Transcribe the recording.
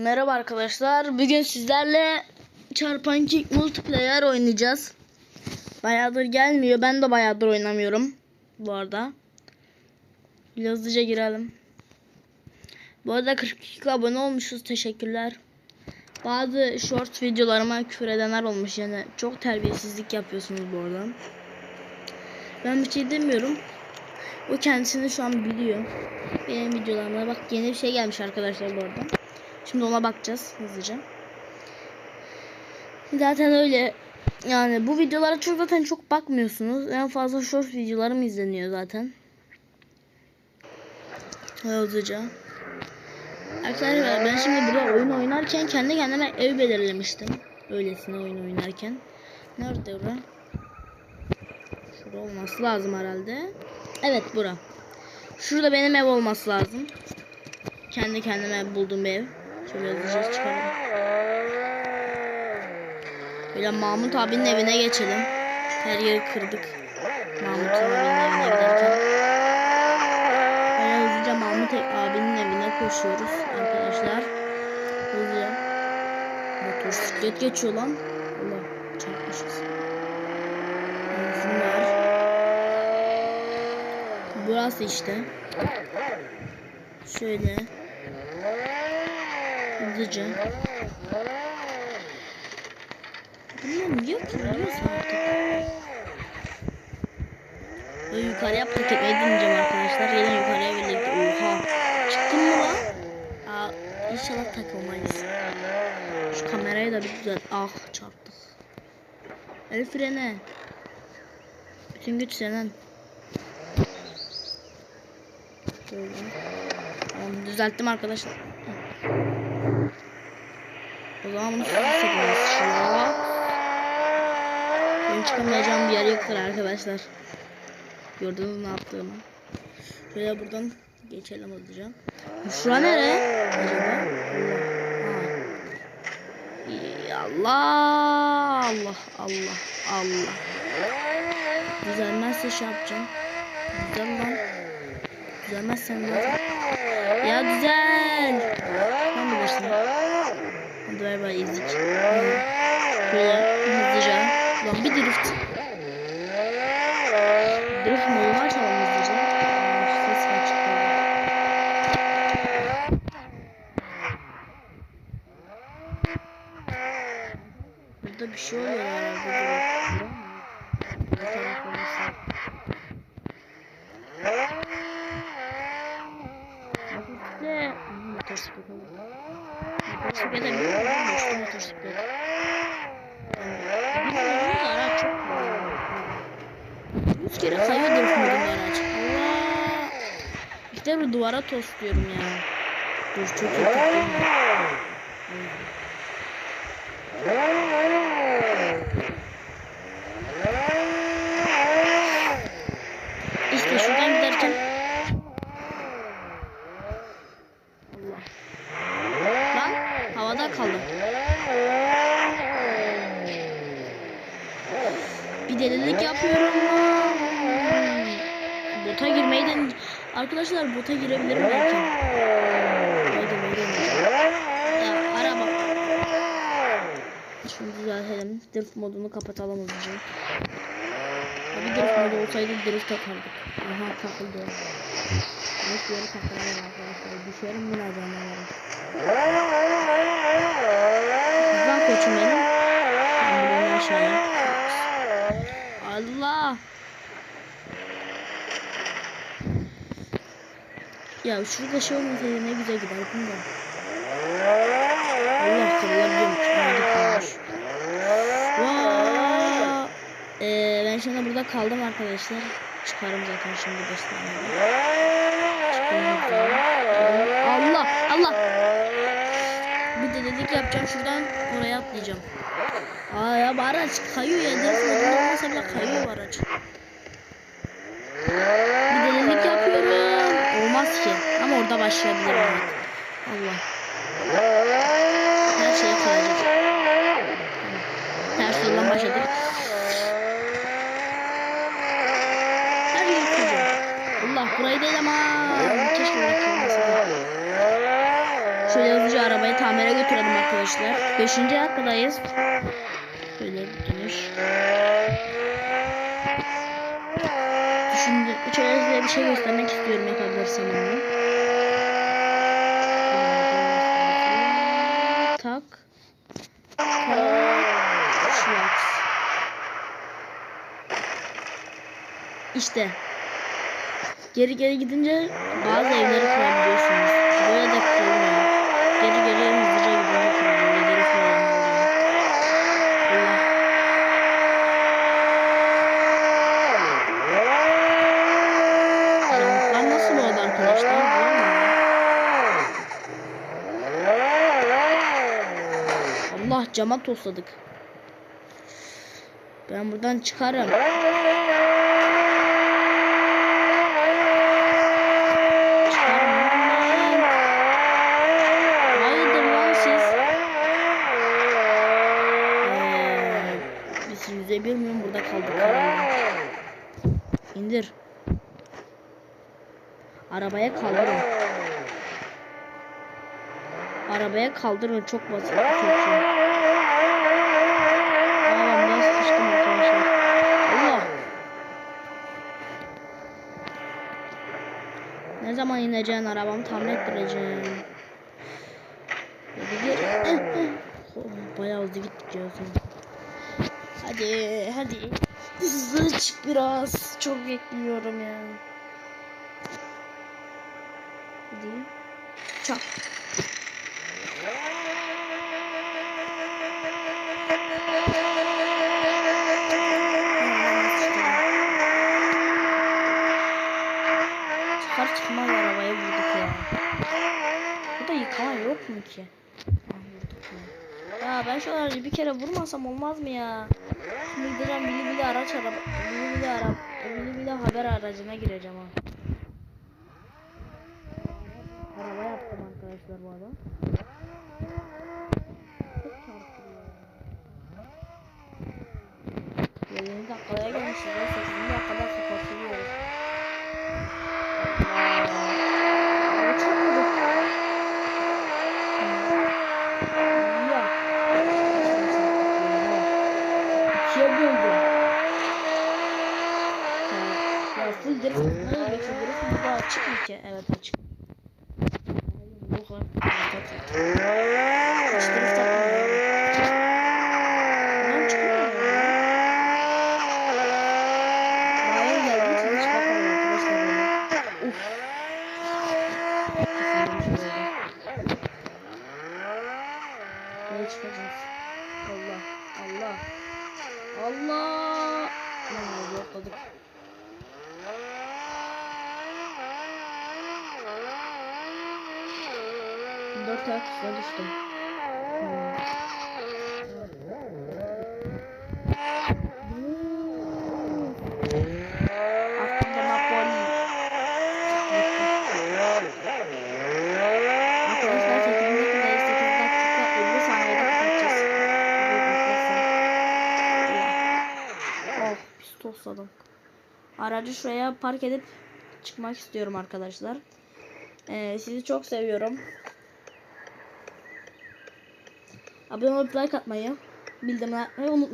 Merhaba arkadaşlar. Bugün sizlerle çarpan kick multiplayer oynayacağız. Bayağıdır gelmiyor. Ben de bayağıdır oynamıyorum. Bu arada. Biraz hızlıca girelim. Bu arada 42 abone olmuşuz. Teşekkürler. Bazı short videolarıma küfür edenler olmuş. Yani çok terbiyesizlik yapıyorsunuz bu arada. Ben bir şey demiyorum. O kendisini şu an biliyor. Benim videolarıma bak yeni bir şey gelmiş arkadaşlar bu arada. Şimdi ona bakacağız hızlıca. Zaten öyle yani bu videolara çok zaten çok bakmıyorsunuz. En fazla short videolarım izleniyor zaten. Hızlıca. Arkadaşlar ben şimdi burada oyun oynarken kendi kendime ev belirlemiştim. Öylesine oyun oynarken. Nerede bura? Şurada olması lazım herhalde. Evet bura. Şurada benim ev olması lazım. Kendi kendime bulduğum ev. Şöyle hızlıca çıkalım. Böyle Mahmut abinin evine geçelim. Her yeri kırdık. Mahmut abinin evine giderken. Böyle hızlıca Mahmut abinin evine koşuyoruz arkadaşlar. Hızlıca. Motosiklet geçiyor lan. Allah çarpmışız. Var. Burası işte. Şöyle. Hızlıca. Bilmiyorum niye kırılıyorsa artık. Böyle yukarıya paket etmeyi deneyeceğim arkadaşlar. Gelin yukarıya birlikte. Oha. Çıktın mı lan? Aa, inşallah takılmayız. Şu kamerayı da bir düzelt. Ah çarptık. El frene. Bütün güç senin. Tamam, düzelttim arkadaşlar. Sıkıyoruz. Şöyle. Benim çıkamayacağım bir yer yoktur arkadaşlar. Gördünüz ne yaptığımı. Şöyle buradan geçelim hızlıca. Şura nere? Acaba? Allah. Allah. Allah. Allah. Düzelmezse şey yapacağım. Güzel lan. Düzelmezsen zaten. Ya güzel. Sen bilirsin. Hadi ver bay ezik. Böyle hızlıca. Lan bir drift. Drift modunu açalım hızlıca. Aa, Ses var çıktı. Burada bir şey oluyor herhalde. Dur. Bu taraf olursa. Motosiklet. Hmm, Motosiklet de? Boşlu motosiklet. Bilmiyorum da araç çok Yüz kere kayıyor dursun dedim araç. Allah. İşte bu duvara tosluyorum ya. Dur çok iyi tuttum. İşte şuradan giderken Allah. Lan havada kaldım. Bir delilik yapıyorum. Bota girmeyi de arkadaşlar bota girebilirim belki. Haydi. Ya araba. Şunu düzeltelim. Drift modunu kapatalım hızlıca. Ya bir drift modu olsaydı drift takardık. Aha takıldı. Drift yeri takılıyor arkadaşlar. Düşerim buna canavarım. Hızlan koçum benim. Ben buradan aşağıya. Allah. Ya şurada şey olmasaydı ne güzel giderdim de. Allah kalmış. Vaa. Ee, ben şimdi burada kaldım arkadaşlar. Çıkarım zaten şimdi 5 saniye. Allah Allah. Bir de dedik yapacağım şuradan oraya atlayacağım. Aa ya bu kayıyor ya. Direkt modunda olmasa bile kayıyor bu. Bir delilik yapıyorum. Olmaz ki. Ama orada başlayabilirim. Allah. Götürelim arkadaşlar. Beşinci dakikadayız. Şöyle bir dönüş. Şimdi şöyle size bir şey göstermek istiyorum yapabilirsem onu. Tak. Tak. İşte. Geri geri gidince bazı evleri kurabiliyorsunuz. Böyle de kurulmuyor. Geri geri hızlıca gidince kuruluyor. Geri kurulmuyor. Allah. Camlar nasıl oldu arkadaşlar? Biliyor musun? Allah cama tosladık. Ben buradan çıkarım. Ee, yüzde bir milyon burada kaldık. İndir. Arabaya kaldırın. Arabaya kaldırın çok basit. Çok şey. Aa, ben biraz sıçtım arkadaşlar. Allah. Ne zaman ineceğin arabamı tamir ettireceğim. Hadi gir. Oh, Bayağı hızlı gittik ya. Hadi hadi. Hızlı çık biraz. Çok bekliyorum ya. Hadi. Çak. Çıkar çıkmaz arabaya vurduk ya. Burada yıkama yok mu ki? Ya. Ben şuraları bir kere vurmasam olmaz mı ya? Şimdi gideceğim bili bili araç araba. Bili bili ara. Bili bili haber aracına gireceğim ha. Araba yaptım arkadaşlar bu arada. Çok 20 dakikaya gelmişiz ya. 8 dakikada kapatıyoruz. Araba çok vurduk. Ya. İkiye böldüm. Ya, ya full drift. Ne oldu ki drift? Bu da açık mı ki? Evet açık. Yok lan. Hiç drift yapmıyorum. Lan çıkmıyor ya. Hayır geldi için hiç bakmadım arkadaşlar böyle. Uf. Kesinlikle şöyle. Nereye çıkacağız? Allah. Allah. Allah. Lan yokladık. Dört ayak düştüm. Tosladım. Aracı şuraya park edip çıkmak istiyorum arkadaşlar. Ee, sizi çok seviyorum. Abone olup like atmayı, bildirimleri unutmayın.